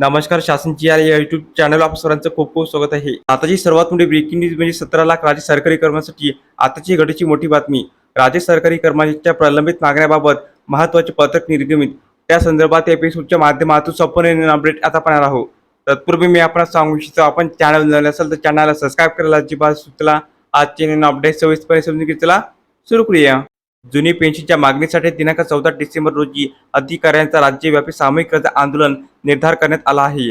नमस्कार शासनची या YouTube channel आप सर्वांचं खूप खूप स्वागत आहे. आताची सर्वात मोठी ब्रेकिंग न्यूज म्हणजे सतरा लाख राज्य सरकारी कर्मचाऱ्यांसाठी आताची घडीची मोठी बातमी. राज्य सरकारी कर्मचाऱ्यांच्या प्रलंबित मागण्याबाबत महत्त्वाचे पत्रक निर्गमित. त्या संदर्भात एपिसोडच्या माध्यमातून संपूर्ण अपडेट आता पाहणार आहोत. तत्पूर्वी मी आपण सांगू इच्छितो आपण चॅनल नवीन असेल तर चॅनलला सबस्क्राईब करायला अजिबात सुचला आजचे अपडेट सविस्तरपणे समजून घेतला सुरू करूया. जुनी पेन्शनच्या मागणीसाठी दिनांक चौदा डिसेंबर रोजी अधिकाऱ्यांचा राज्यव्यापी सामूहिक कर्ज आंदोलन निर्धार करण्यात आला आहे.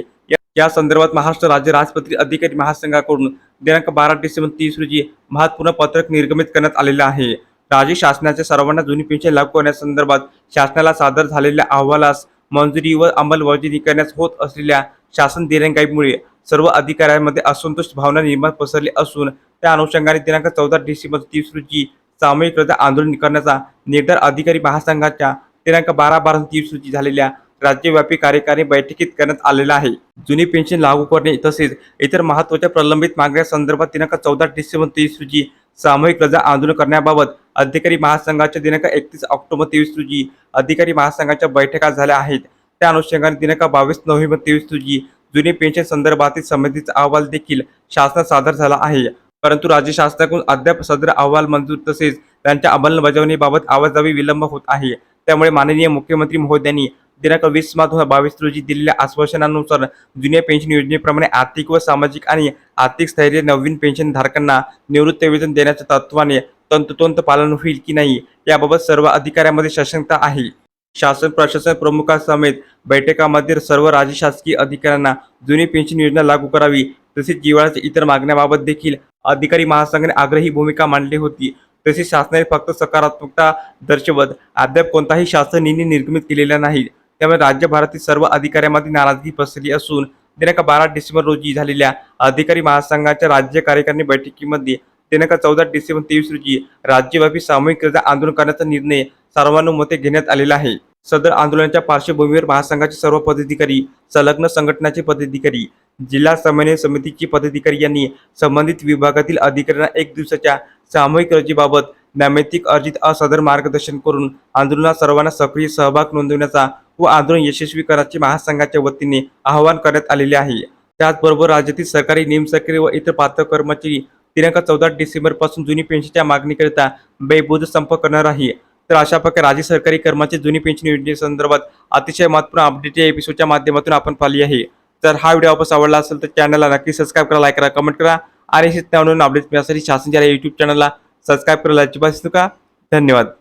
या- संदर्भात महाराष्ट्र राज्य राजपत्रित अधिकारी महासंघाकडून दिनांक बारा डिसेंबर तीस रोजी महत्त्वपूर्ण पत्रक निर्गमित करण्यात आलेले आहे. राज्य शासनाच्या सर्वांना जुनी पेन्शन लागू करण्यासंदर्भात शासनाला सादर झालेल्या अहवालास मंजुरी व अंमलबजावणी करण्यास होत असलेल्या शासन दिरंगाईमुळे सर्व अधिकाऱ्यांमध्ये असंतोष भावना निर्माण पसरली असून त्या अनुषंगाने दिनांक चौदा डिसेंबर तीस रोजी सामूहिक कर्ज आंदोलन करण्याचा निर्धार अधिकारी महासंघाच्या दिनांक बारा बारा तीस रोजी झालेल्या राज्यव्यापी कार्यकारी बैठकीत करण्यात आलेला आहे. जुनी पेन्शन लागू करणे तसेच इतर महत्त्वाच्या प्रलंबित मागण्या संदर्भात दिनांक चौदा डिसेंबर तेवीस रोजी सामूहिक रजा आंदोलन करण्याबाबत अधिकारी महासंघाच्या दिनांक एकतीस ऑक्टोबर तेवीस रोजी अधिकारी महासंघाच्या बैठका झाल्या आहेत. त्या अनुषंगाने दिनांक बावीस नोव्हेंबर तेवीस रोजी जुनी पेन्शन संदर्भातील संबंधित अहवाल देखील शासनात सादर झाला आहे. परंतु राज्य शासनाकडून अद्याप सदर अहवाल मंजूर तसेच त्यांच्या अंमलबजावणीबाबत आवाजावी विलंब होत आहे. त्यामुळे माननीय मुख्यमंत्री महोदयांनी दिनांक वीस मार्च दोन हजार बावीस रोजी दिलेल्या आश्वासनानुसार जुन्या पेन्शन योजनेप्रमाणे आर्थिक व सामाजिक आणि आर्थिक स्थैर्य नवीन पेन्शन धारकांना निवृत्तीवेतन देण्याच्या तत्वाने तंतोतंत पालन होईल की नाही याबाबत सर्व अधिकाऱ्यांमध्ये सशंकता आहे. शासन प्रशासन प्रमुखांसमेत बैठकामध्ये सर्व राज्य शासकीय अधिकाऱ्यांना जुनी पेन्शन योजना लागू करावी तसेच जिव्हाळ्याच्या इतर मागण्याबाबत देखील अधिकारी महासंघाने आग्रही भूमिका मांडली होती. तसेच शासनाने फक्त सकारात्मकता दर्शवत अद्याप कोणताही शासन निर्णय निर्गमित केलेला नाही. त्यामुळे राज्यभरातील सर्व अधिकाऱ्यांमध्ये नाराजगी पसरली असून दिनांक बारा डिसेंबर रोजी झालेल्या अधिकारी महासंघाच्या राज्य कार्यकारिणी बैठकीमध्ये दिनांक चौदा डिसेंबर तेवीस रोजी राज्यव्यापी सामूहिक रजा आंदोलन करण्याचा निर्णय सर्वानुमते घेण्यात आलेला आहे. सदर आंदोलनाच्या पार्श्वभूमीवर महासंघाचे सर्व पदाधिकारी संलग्न संघटनाचे पदाधिकारी जिल्हा समन्वय समितीचे पदाधिकारी यांनी संबंधित विभागातील अधिकाऱ्यांना एक दिवसाच्या सामूहिक रजेबाबत नैमित्तिक अर्जित असदर मार्गदर्शन करून आंदोलनात सर्वांना सक्रिय सहभाग नोंदवण्याचा व आंदोलन यशस्वी करण्याचे महासंघाच्या वतीने आवाहन करण्यात आलेले आहे. त्याचबरोबर राज्यातील सरकारी निमसक्रिय व इतर पात्र कर्मचारी दिनांक चौदा डिसेंबरपासून जुनी पेन्शनच्या मागणीकरिता बेबोध संप करणार आहे. तर अशा प्रकारे राज्य सरकारी कर्मचारी जुनी पेन्शन योजनेसंदर्भात अतिशय महत्त्वपूर्ण अपडेट या एपिसोडच्या माध्यमातून आपण पाहिली आहे. तर हा व्हिडिओ वापस आवडला असेल तर चॅनलला नक्की सबस्क्राईब करा लाईक करा कमेंट करा. आणि शेतकऱ्यांना अपडेट मिळण्यासाठी शासनच्या युट्यूब चॅनलला सबस्क्राईब करायला अजिबात नका. धन्यवाद.